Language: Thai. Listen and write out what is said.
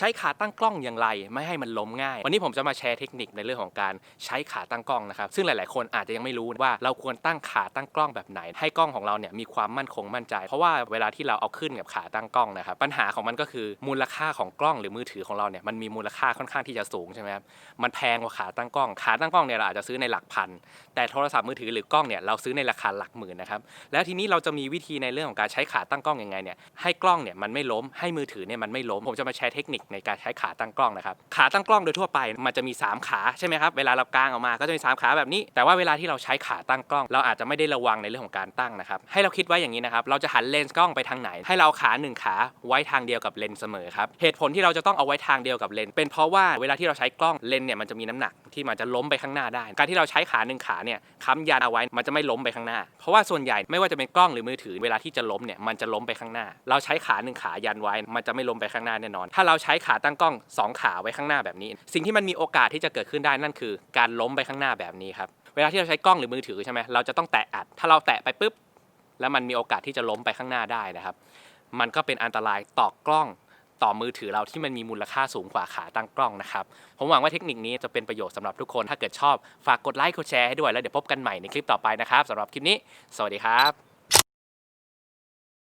ใช้ขาตั้งกล้องอย่างไร ไม่ให้มันล้มง่าย วันนี้ผมจะมาแชร์เทคนิคในเรื่องของการใช้ขาตั้งกล้องนะครับ ซึ่งหลาย ๆ คนอาจจะยังไม่รู้ว่าเราควรตั้งขาตั้งกล้องแบบไหน ให้กล้องของเราเนี่ยมีความมั่นคงมั่นใจ เพราะว่าเวลาที่เราเอาขึ้นกับขาตั้งกล้องนะครับ ปัญหาของมันก็คือมูลค่าของกล้องหรือมือถือของเราเนี่ยมันมีมูลค่าค่อนข้างที่จะสูงใช่ไหมครับ มันแพงกว่าขาตั้งกล้อง ขาตั้งกล้องเนี่ยเราอาจจะซื้อในหลักพัน แต่โทรศัพท์มือถือหรือกล้องเนี่ยเราซื้อในราคาหลักหมื่นนะครับ แล้วทีนี้เราจะมีวิธีในเรื่องของการใช้ขาตั้งกล้องยังไงเนี่ยให้กล้องเนี่ยมันไม่ล้มให้มือถือเนี่ยมันไม่ล้มผมจะมาแชร์เทคนิคในการใช้ขาตั้งกล้องนะครับ ขาตั้งกล้องโดยทั่วไปมันจะมี 3 ขาใช่ไหมครับเวลาเรากางออกมาก็จะมี 3 ขาแบบนี้ แต่ว่าเวลาที่เราใช้ขาตั้งกล้อง เราอาจจะไม่ได้ระวังในเรื่องของการตั้งนะครับให้เราคิดไว้อย่างนี้นะครับเราจะหันเลนส์กล้องไปทางไหน ให้เราขาหนึ่งขาไว้ทางเดียวกับเลนส์เสมอครับเหตุผลที่เราจะต้องเอาไว้ทางเดียวกับเลนส์เป็นเพราะว่าเวลาที่เราใช้กล้องเลนส์เนี่ยมันจะมีน้ำหนักที่มันจะล้มไปข้างหน้าได้ การที่เราใช้ขาหนึ่งขาเนี่ยค้ำยันเอาไว้มันจะไม่ล้มไปข้างหน้า เพราะว่าส่วนใหญ่ไม่ว่าจะเป็นกล้องหรือมือถือเวลาที่จะล้มเนี่ยมันจะล้มไปข้างหน้า เราใช้ขาหนึ่งขายันไว้ มันจะไม่ล้มไปข้างหน้าแน่นอน ถ้าเราใช้ช้ขาตั้งกล้องสองขาไว้ข้างหน้าแบบนี้ สิ่งที่มันมีโอกาสที่จะเกิดขึ้นได้นั่นคือ การล้มไปข้างหน้าแบบนี้ครับเวลาที่เราใช้กล้องหรือมือถือใช่ไหมเราจะต้องแตะอัด ถ้าเราแตะไปปุ๊บแล้วมันมีโอกาสที่จะล้มไปข้างหน้าได้นะครับ มันก็เป็นอันตรายต่อกล้องต่อมือถือเราที่มันมีมูลค่าสูงกว่าขาตั้งกล้องนะครับ ผมหวังว่าเทคนิคนี้จะเป็นประโยชน์สำหรับทุกคน ถ้าเกิดชอบฝากกดไลค์กดแชร์ให้ด้วยแล้วเดี๋ยวพบกันใหม่ในคลิปต่อไปนะครับสำหรับคลิปนี้ สวัสดีครับ